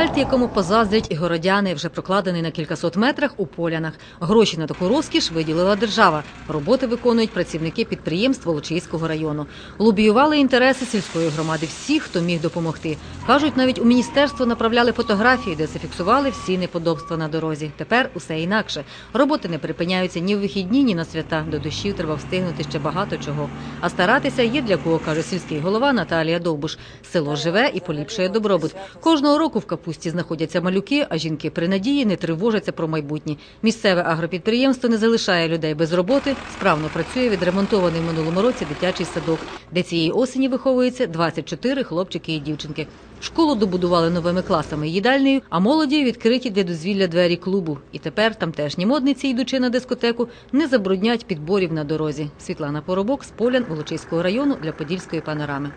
Асфальт, якому позаздрять і городяни, вже прокладений на кількасот метрах у полянах. Гроші на таку розкіш виділила держава. Роботи виконують працівники підприємств Волочиського району. Лобіювали інтереси сільської громади всіх, хто міг допомогти. Кажуть, навіть у міністерство направляли фотографії, де зафіксували всі неподобства на дорозі. Тепер усе інакше. Роботи не припиняються ні в вихідні, ні на свята. До дощів треба встигнути ще багато чого. А старатися є для кого, каже сільський голова Наталія Довбуш. Село живе і поліпшує добробут. Кожного року в капусті знаходяться малюки, а жінки при надії не тривожаться про майбутнє. Місцеве агропідприємство не залишає людей без роботи. Справно працює відремонтований в минулому році дитячий садок, де цієї осені виховується 24 хлопчики і дівчинки. Школу добудували новими класами і їдальнею, а молоді відкриті для дозвілля двері клубу. І тепер тамтешні модниці, йдучи на дискотеку, не забруднять підборів на дорозі. Світлана Поробок з Полян Волочиського району для Подільської панорами.